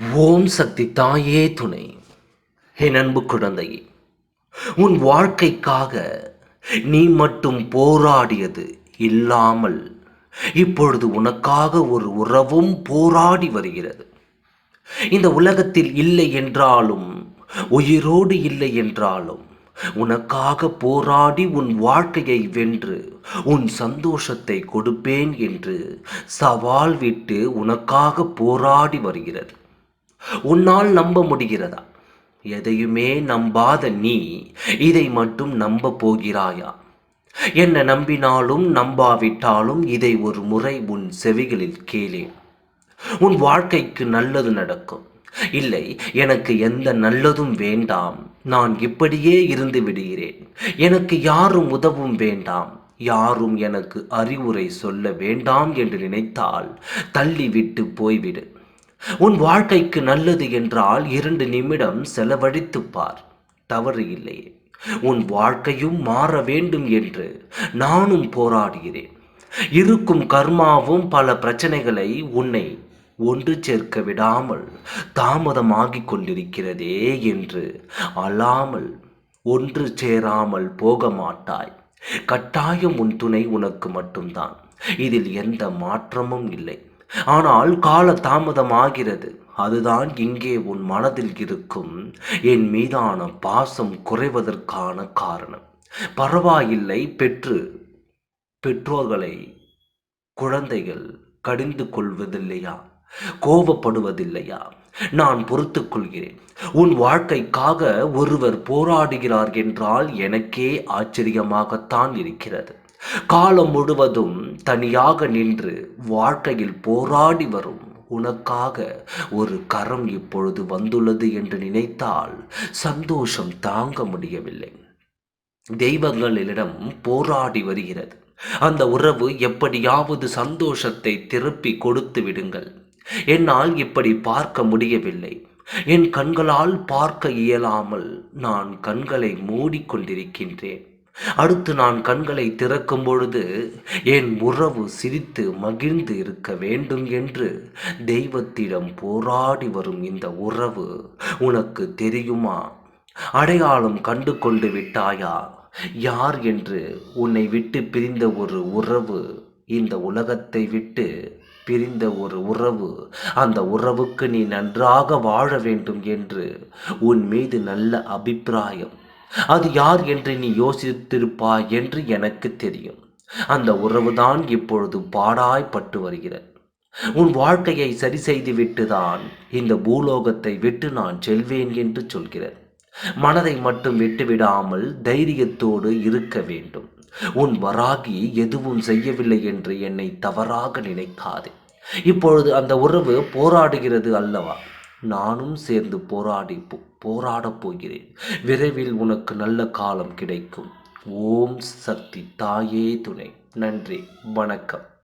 ஓம் சக்தி தாயே துணை. என் அன்பு குழந்தையே உன் வாழ்க்கைக்காக நீ மட்டும் போராடியது இல்லாமல் இப்பொழுது உனக்காக ஒரு உறவும் போராடி வருகிறது. இந்த உலகத்தில் இல்லை என்றாலும் உயிரோடு இல்லை என்றாலும் உனக்காக போராடி உன் வாழ்க்கையை வென்று உன் சந்தோஷத்தை கொடுப்பேன் என்று சவால் விட்டு உனக்காக போராடி வருகிறது. உன்னால் நம்ப முடிகிறதா? எதையுமே நம்பாத நீ இதை மட்டும் நம்ப போகிறாயா? என்ன நம்பினாலும் நம்பாவிட்டாலும் இதை ஒரு முறை உன் செவிகளில் கேளேன். உன் வாழ்க்கைக்கு நல்லது நடக்கும். இல்லை எனக்கு எந்த நல்லதும் வேண்டாம். நான் இப்படியே இருந்து விடுகிறேன். எனக்கு யாரும் உதவும் வேண்டாம். யாரும் எனக்கு அறிவுரை சொல்ல வேண்டாம் என்று நினைத்தால் தள்ளிவிட்டு போய்விடு. உன் வாழ்க்கைக்கு நல்லது என்றால் இரண்டு நிமிடம் செலவழித்து பார் தவறு இல்லையே. உன் வாழ்க்கையும் மாற வேண்டும் என்று நானும் போராடுகிறேன். இருக்கும் கர்மாவும் பல பிரச்சனைகளை உன்னை ஒன்று சேர்க்க விடாமல் தாமதமாகிக் கொண்டிருக்கிறதே என்று அழாமல் ஒன்று சேராமல் போக மாட்டாய். கட்டாயம் உன் துணை உனக்கு மட்டும்தான். இதில் எந்த மாற்றமும் இல்லை. ஆனால் கால தாமதமாகிறது அதுதான் இங்கே உன் மனதில் இருக்கும். என் மீதான பாசம் குறைவதற்கான காரணம். பரவாயில்லை பெற்று பெற்றோர்களை குழந்தைகள் கடிந்து கொள்வதில்லையா? கோபப்படுவதில்லையா? நான் பொறுத்து கொள்கிறேன். உன் வாழ்க்கைக்காக ஒருவர் போராடுகிறார் என்றால் எனக்கே ஆச்சரியமாகத்தான் இருக்கிறது. காலம் முழுவதும் தனியாக நின்று வாழ்க்கையில் போராடி வரும். உனக்காக ஒரு கரம் இப்பொழுது வந்துள்ளது என்று நினைத்தால் சந்தோஷம் தாங்க முடியவில்லை. தெய்வங்களிடம் போராடி வருகிறது. அந்த உறவு எப்படியாவது சந்தோஷத்தை திருப்பி கொடுத்து விடுங்கள். என்னால் இப்படி பார்க்க முடியவில்லை. என் கண்களால் பார்க்க இயலாமல் நான் கண்களை மூடிக்கொண்டிருக்கின்றேன். அடுத்து நான் கண்களை திறக்கும் பொழுது என் உறவு சிரித்து மகிழ்ந்து இருக்க வேண்டும் என்று தெய்வத்திடம் போராடி வரும் இந்த உறவு உனக்கு தெரியுமா? அடையாளம் கண்டு கொண்டு விட்டாயா? யார் என்று உன்னை விட்டு பிரிந்த ஒரு உறவு இந்த உலகத்தை விட்டு பிரிந்த ஒரு உறவு அந்த உறவுக்கு நீ நன்றாக வாழ வேண்டும் என்று உன் மீது நல்ல அபிப்பிராயம். அது யார் என்று நீ யோசித்திருப்பாய் என்று எனக்கு தெரியும். அந்த உறவுதான் இப்பொழுது பாடாய்ப்பட்டு வருகிறது. உன் வாழ்க்கையை சரி செய்து விட்டுதான் இந்த பூலோகத்தை விட்டு நான் செல்வேன் என்று சொல்கிறேன் மனதை மட்டும் விட்டுவிடாமல் தைரியத்தோடு இருக்க வேண்டும். உன் வராகி எதுவும் செய்யவில்லை என்று என்னை தவறாக நினைக்காதே. இப்பொழுது அந்த உறவு போராடுகிறது அல்லவா? நானும் சேர்ந்து போராடிப்போம். போராடப் போகிறேன். விரைவில் உனக்கு நல்ல காலம் கிடைக்கும். ஓம் சக்தி தாயே துணை. நன்றி. வணக்கம்.